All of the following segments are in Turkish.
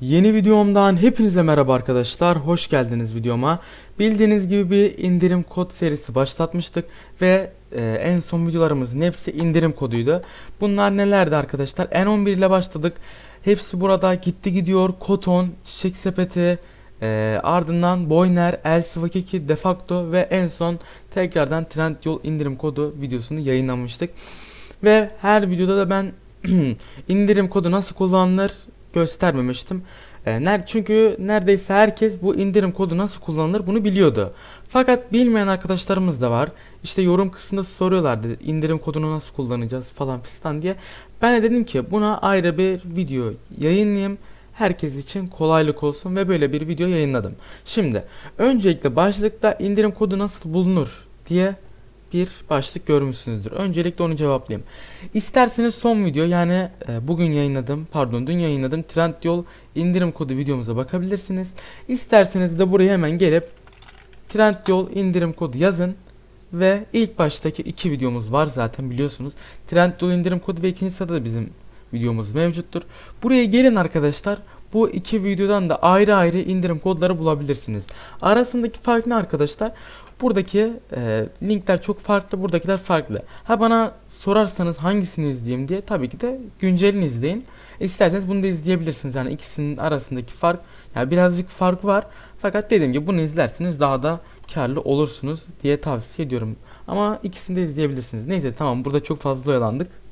Yeni videomdan hepinize merhaba arkadaşlar. Hoş geldiniz videoma. Bildiğiniz gibi bir indirim kod serisi başlatmıştık ve e, en son videolarımızın hepsi indirim koduydu. Bunlar nelerdi arkadaşlar? N11 ile başladık. Hepsi burada gitti gidiyor. Koton, Çiçek Sepeti, e, ardından Boyner, Elsivakiki, Defacto ve en son tekrardan Trendyol indirim kodu videosunu yayınlamıştık. Ve her videoda da ben indirim kodu nasıl kullanılır göstermemiştim. E, ner- çünkü neredeyse herkes bu indirim kodu nasıl kullanılır bunu biliyordu. Fakat bilmeyen arkadaşlarımız da var. İşte yorum kısmında soruyorlardı indirim kodunu nasıl kullanacağız falan fistan diye. Ben de dedim ki buna ayrı bir video yayınlayayım. Herkes için kolaylık olsun ve böyle bir video yayınladım. Şimdi öncelikle başlıkta indirim kodu nasıl bulunur diye bir başlık görmüşsünüzdür. Öncelikle onu cevaplayayım. İsterseniz son video yani e, bugün yayınladım pardon dün yayınladım Trendyol indirim kodu videomuza bakabilirsiniz. İsterseniz de buraya hemen gelip Trendyol indirim kodu yazın ve ilk baştaki iki videomuz var zaten biliyorsunuz. Trendyol indirim kodu ve ikinci sırada da bizim videomuz mevcuttur. Buraya gelin arkadaşlar. Bu iki videodan da ayrı ayrı indirim kodları bulabilirsiniz. Arasındaki fark ne arkadaşlar? Buradaki e, linkler çok farklı, buradakiler farklı. Ha bana sorarsanız hangisini izleyeyim diye tabii ki de güncelini izleyin. İsterseniz bunu da izleyebilirsiniz. Yani ikisinin arasındaki fark, yani birazcık fark var. Fakat dediğim gibi bunu izlerseniz daha da karlı olursunuz diye tavsiye ediyorum. Ama ikisini de izleyebilirsiniz. Neyse tamam burada çok fazla oyalandık.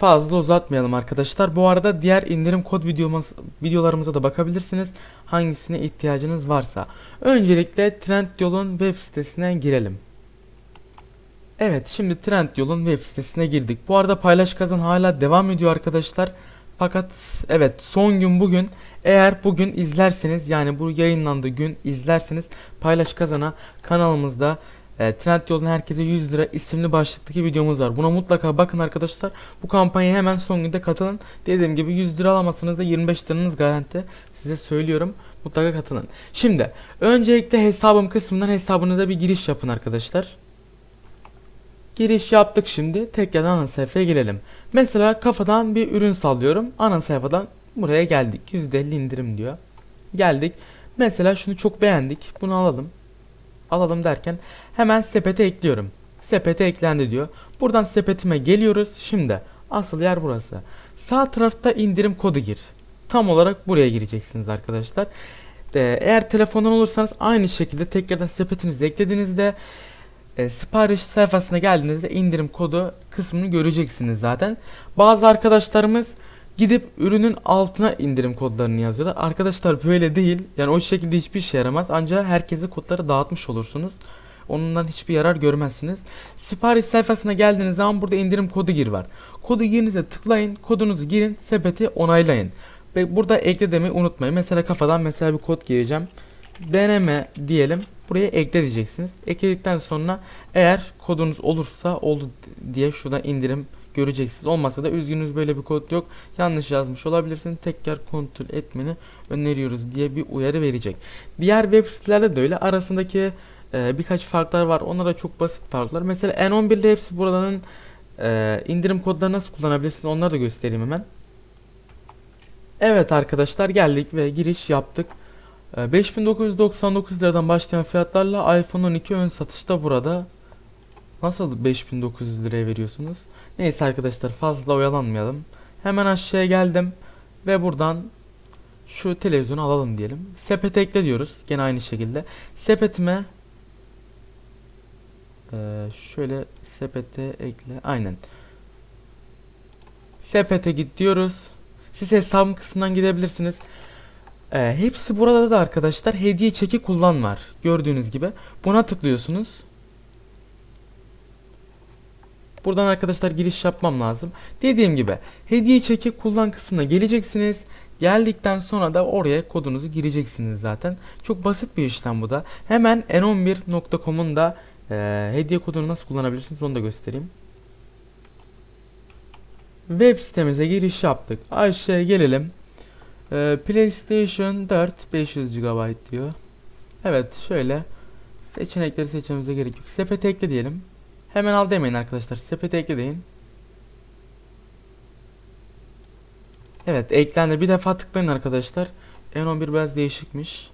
Fazla uzatmayalım arkadaşlar. Bu arada diğer indirim kod videomuz, videolarımıza da bakabilirsiniz. Hangisine ihtiyacınız varsa. Öncelikle Trendyol'un web sitesine girelim. Evet şimdi Trendyol'un web sitesine girdik. Bu arada paylaş kazan hala devam ediyor arkadaşlar. Fakat evet son gün bugün eğer bugün izlerseniz yani bu yayınlandığı gün izlerseniz paylaş kazana kanalımızda e, Trendyol'un herkese 100 lira isimli başlıktaki videomuz var. Buna mutlaka bakın arkadaşlar. Bu kampanyaya hemen son günde katılın. Dediğim gibi 100 lira alamazsanız da 25 liranız garanti. Size söylüyorum. Mutlaka katılın. Şimdi öncelikle hesabım kısmından hesabınıza bir giriş yapın arkadaşlar. Giriş yaptık şimdi. Tekrardan ana sayfaya gelelim. Mesela kafadan bir ürün sallıyorum. Ana sayfadan buraya geldik. %50 indirim diyor. Geldik. Mesela şunu çok beğendik. Bunu alalım. Alalım derken hemen sepete ekliyorum. Sepete eklendi diyor. Buradan sepetime geliyoruz. Şimdi asıl yer burası. Sağ tarafta indirim kodu gir. Tam olarak buraya gireceksiniz arkadaşlar. Eğer telefondan olursanız aynı şekilde tekrardan sepetinizi eklediğinizde e, sipariş sayfasına geldiğinizde indirim kodu kısmını göreceksiniz zaten. Bazı arkadaşlarımız gidip ürünün altına indirim kodlarını yazıyorlar. Arkadaşlar böyle değil. Yani o şekilde hiçbir şey yaramaz. Ancak herkese kodları dağıtmış olursunuz. Ondan hiçbir yarar görmezsiniz. Sipariş sayfasına geldiğiniz zaman burada indirim kodu gir var. Kodu girinize tıklayın, kodunuzu girin, sepeti onaylayın. Ve burada ekle demeyi unutmayın. Mesela kafadan mesela bir kod gireceğim. Deneme diyelim. Buraya ekle diyeceksiniz. Ekledikten sonra eğer kodunuz olursa oldu diye şurada indirim göreceksiniz. Olmasa da üzgünüz böyle bir kod yok. Yanlış yazmış olabilirsin. Tekrar kontrol etmeni öneriyoruz diye bir uyarı verecek. Diğer web sitelerde de öyle. Arasındaki e, birkaç farklar var. Onlar da çok basit farklar. Mesela N11'de hepsi buradan e, indirim kodları nasıl kullanabilirsiniz onları da göstereyim hemen. Evet arkadaşlar geldik ve giriş yaptık. E, 5999 liradan başlayan fiyatlarla iPhone 12 ön satışta burada. Nasıl 5900 liraya veriyorsunuz? Neyse arkadaşlar fazla oyalanmayalım. Hemen aşağıya geldim ve buradan şu televizyonu alalım diyelim. Sepete ekle diyoruz. Gene aynı şekilde. Sepetime ee, şöyle sepete ekle. Aynen. Sepete git diyoruz. Siz hesabım kısmından gidebilirsiniz. Ee, hepsi burada da arkadaşlar hediye çeki kullan var. Gördüğünüz gibi. Buna tıklıyorsunuz. Buradan arkadaşlar giriş yapmam lazım. Dediğim gibi hediye çeki kullan kısmına geleceksiniz. Geldikten sonra da oraya kodunuzu gireceksiniz zaten. Çok basit bir işlem bu da. Hemen n11.com'un da e, hediye kodunu nasıl kullanabilirsiniz onu da göstereyim. Web sitemize giriş yaptık. Aşağıya gelelim. E, PlayStation 4 500 GB diyor. Evet şöyle seçenekleri seçmemize gerek yok. Sepete ekle diyelim. Hemen al demeyin arkadaşlar. Sepete ekle deyin. Evet eklendi. Bir defa tıklayın arkadaşlar. N11 biraz değişikmiş.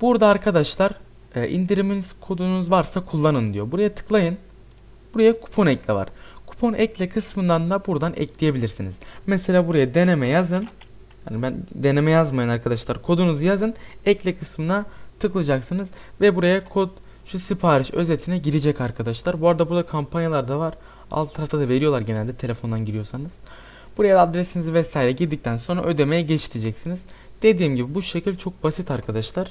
Burada arkadaşlar e, indiriminiz kodunuz varsa kullanın diyor. Buraya tıklayın. Buraya kupon ekle var. Kupon ekle kısmından da buradan ekleyebilirsiniz. Mesela buraya deneme yazın. Yani ben deneme yazmayın arkadaşlar. Kodunuzu yazın. Ekle kısmına tıklayacaksınız ve buraya kod şu sipariş özetine girecek arkadaşlar. Bu arada burada kampanyalar da var. Alt tarafta da veriyorlar genelde telefondan giriyorsanız. Buraya adresinizi vesaire girdikten sonra ödemeye geç diyeceksiniz. Dediğim gibi bu şekil çok basit arkadaşlar.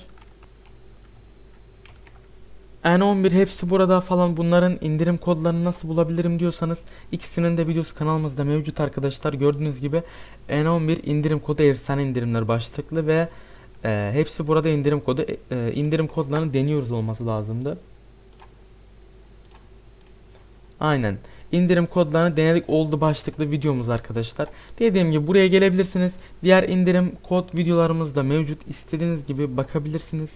N11 hepsi burada falan bunların indirim kodlarını nasıl bulabilirim diyorsanız ikisinin de videosu kanalımızda mevcut arkadaşlar. Gördüğünüz gibi N11 indirim kodu efsane indirimler başlıklı ve e, hepsi burada indirim kodu. E, e, indirim kodlarını deniyoruz olması lazımdı. Aynen. İndirim kodlarını denedik oldu başlıklı videomuz arkadaşlar. Dediğim gibi buraya gelebilirsiniz. Diğer indirim kod videolarımız da mevcut. İstediğiniz gibi bakabilirsiniz.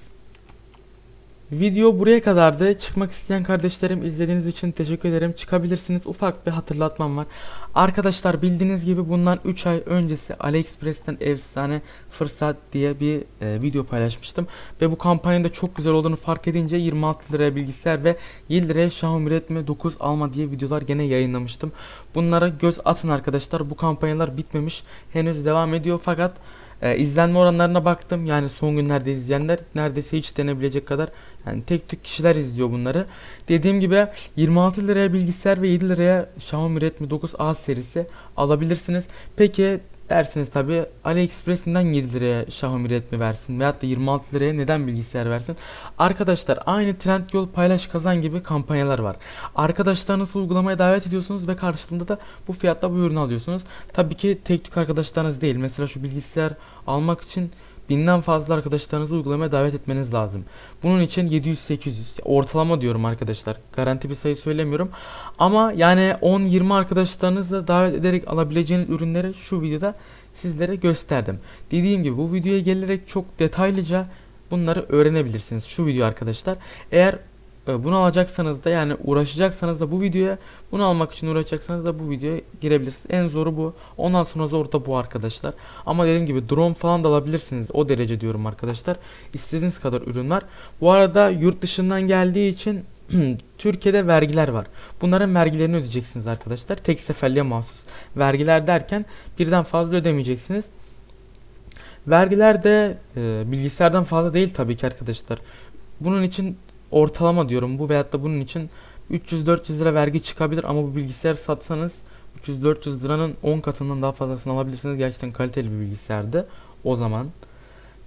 Video buraya kadardı. Çıkmak isteyen kardeşlerim izlediğiniz için teşekkür ederim. Çıkabilirsiniz. Ufak bir hatırlatmam var. Arkadaşlar bildiğiniz gibi bundan 3 ay öncesi AliExpress'ten efsane fırsat diye bir e, video paylaşmıştım. Ve bu kampanyanın da çok güzel olduğunu fark edince 26 liraya bilgisayar ve 7 liraya Xiaomi Redmi 9 alma diye videolar gene yayınlamıştım. Bunlara göz atın arkadaşlar. Bu kampanyalar bitmemiş. Henüz devam ediyor fakat ee, izlenme oranlarına baktım. Yani son günlerde izleyenler neredeyse hiç denebilecek kadar yani tek tük kişiler izliyor bunları. Dediğim gibi 26 liraya bilgisayar ve 7 liraya Xiaomi Redmi 9A serisi alabilirsiniz. Peki dersiniz tabi AliExpress'inden 7 liraya Xiaomi Redmi versin veyahut da 26 liraya neden bilgisayar versin? Arkadaşlar aynı Trendyol paylaş kazan gibi kampanyalar var. Arkadaşlarınızı uygulamaya davet ediyorsunuz ve karşılığında da bu fiyatta bu ürünü alıyorsunuz. Tabii ki tek tük arkadaşlarınız değil. Mesela şu bilgisayar almak için binden fazla arkadaşlarınızı uygulamaya davet etmeniz lazım. Bunun için 700-800 ortalama diyorum arkadaşlar. Garanti bir sayı söylemiyorum. Ama yani 10-20 arkadaşlarınızla davet ederek alabileceğiniz ürünleri şu videoda sizlere gösterdim. Dediğim gibi bu videoya gelerek çok detaylıca bunları öğrenebilirsiniz. Şu video arkadaşlar. Eğer bunu alacaksanız da yani uğraşacaksanız da bu videoya bunu almak için uğraşacaksanız da bu videoya girebilirsiniz. En zoru bu. Ondan sonra zor da bu arkadaşlar. Ama dediğim gibi drone falan da alabilirsiniz. O derece diyorum arkadaşlar. İstediğiniz kadar ürün var. Bu arada yurt dışından geldiği için Türkiye'de vergiler var. Bunların vergilerini ödeyeceksiniz arkadaşlar. Tek seferliğe mahsus. Vergiler derken birden fazla ödemeyeceksiniz. Vergiler de e, bilgisayardan fazla değil tabii ki arkadaşlar. Bunun için ortalama diyorum bu veyahut da bunun için 300-400 lira vergi çıkabilir ama bu bilgisayar satsanız 300-400 liranın 10 katından daha fazlasını alabilirsiniz. Gerçekten kaliteli bir bilgisayardı o zaman.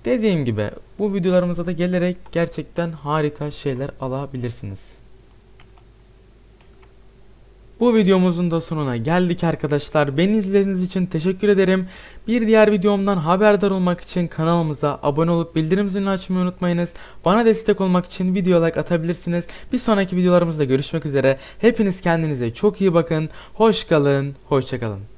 Dediğim gibi bu videolarımıza da gelerek gerçekten harika şeyler alabilirsiniz. Bu videomuzun da sonuna geldik arkadaşlar. Beni izlediğiniz için teşekkür ederim. Bir diğer videomdan haberdar olmak için kanalımıza abone olup bildirim zilini açmayı unutmayınız. Bana destek olmak için video like atabilirsiniz. Bir sonraki videolarımızda görüşmek üzere. Hepiniz kendinize çok iyi bakın. Hoş kalın, hoşça kalın.